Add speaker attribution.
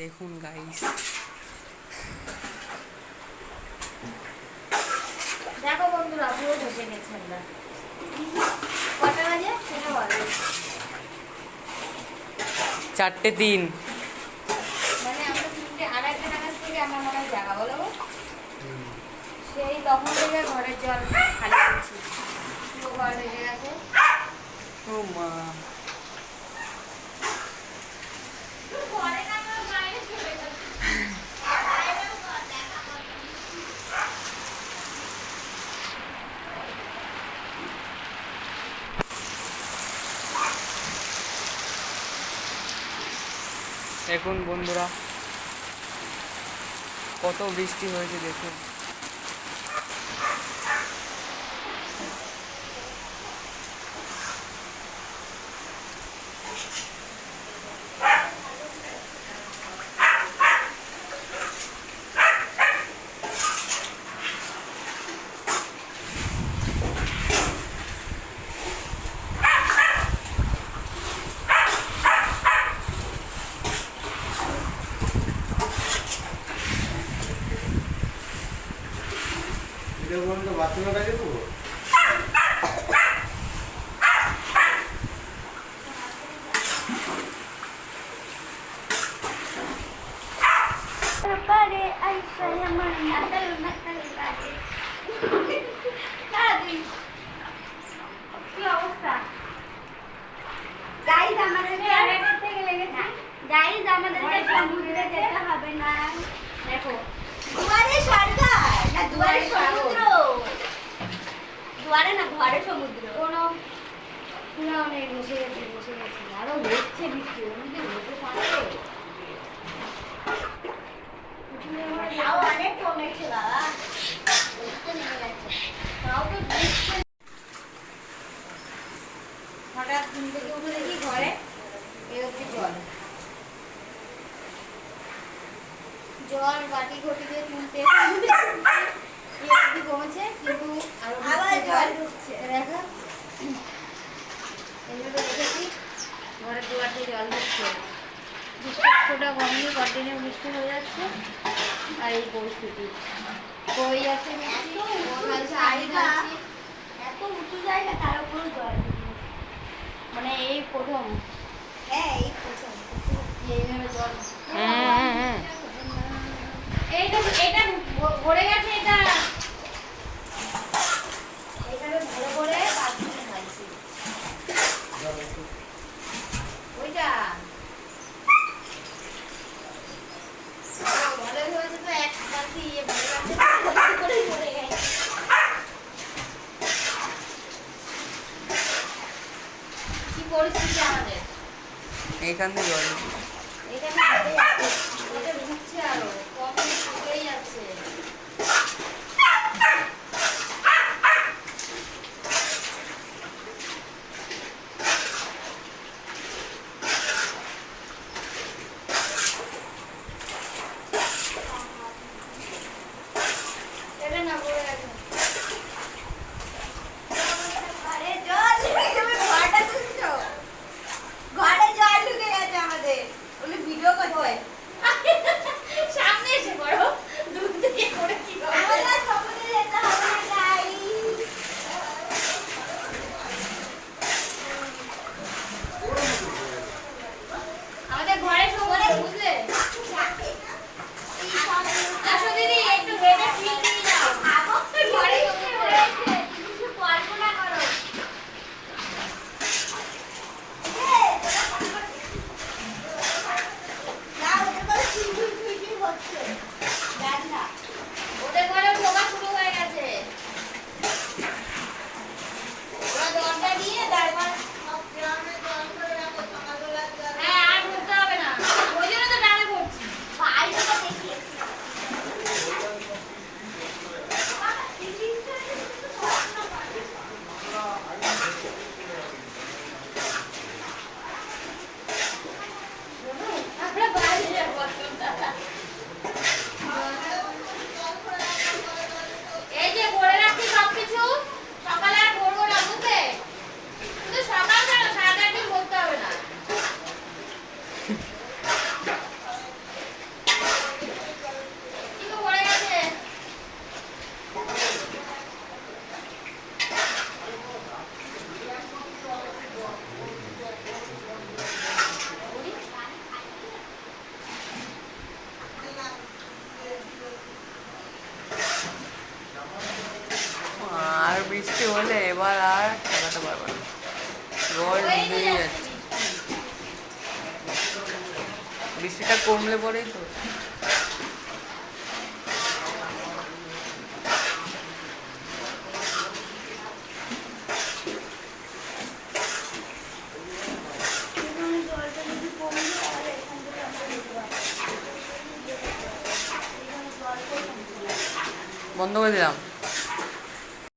Speaker 1: দেখুন গাইস
Speaker 2: দেখো বন্ধুরা পুরো ঢুকে গেছে আমরা। কটা বাজে? সেটা বলো।
Speaker 1: চারটে তিন।
Speaker 2: মানে আমরা তিনটে নাগাদ থেকে আমার মনে হয় জায়গা বলো সেই তখন থেকে ঘরের জল খালি করছি পুরো ঘর গেছে।
Speaker 1: ও মা। দেখুন বন্ধুরা কত বৃষ্টি হয়েছে দেখুন।
Speaker 3: এটা বলুন তো বাথরুমের কাছে দেবো
Speaker 2: পারে আইসা সমুদ্র। বসে গেছে বসে গেছে। হচ্ছে বৃষ্টি হতে হঠাৎ ঘুম থেকে উঠে দেখি ঘরে এ হচ্ছে জল জল বাটি ঘটি দিয়ে তুলতে এ অবধি কমেছে কিন্তু আরও
Speaker 4: আবার
Speaker 2: ঢুকছে
Speaker 4: জল ঢুকছে।
Speaker 2: দেখো এইভাবে রেখেছি ঘরের দুয়ার দিয়ে জল ঢুকছে বৃষ্টিটা গরমে কন্টিনিউ বৃষ্টি হয়ে যাচ্ছে। আর এই পরিস্থিতি। কই যাচ্ছি
Speaker 4: এত উঁচু জায়গা। তার উপর
Speaker 2: মানে এই প্রথম।
Speaker 4: হ্যাঁ এই প্রথম।
Speaker 2: এইভাবে জল
Speaker 1: হুম, হুম, হুম।
Speaker 2: এইটা এটা ভরে গেছে এটা এইভাবে ভরে ভরে বাথরুমে খাইছি ওইটা ও, ভালোই হয়েছে তো এক বালতি ইয়ে ভরে গেছে ভর্তি করেই ভরে গেছে কি পরিস্থিতি আমাদের।
Speaker 1: এইখান থেকে
Speaker 2: ওটা ঢুকছে আরও। আর বৃষ্টি হলে এবার আর খেলাতে পারব
Speaker 4: না। জল ভিজে
Speaker 2: যাচ্ছে
Speaker 4: বৃষ্টিটা কমলে পরেই তো। বন্ধ করে দিলাম।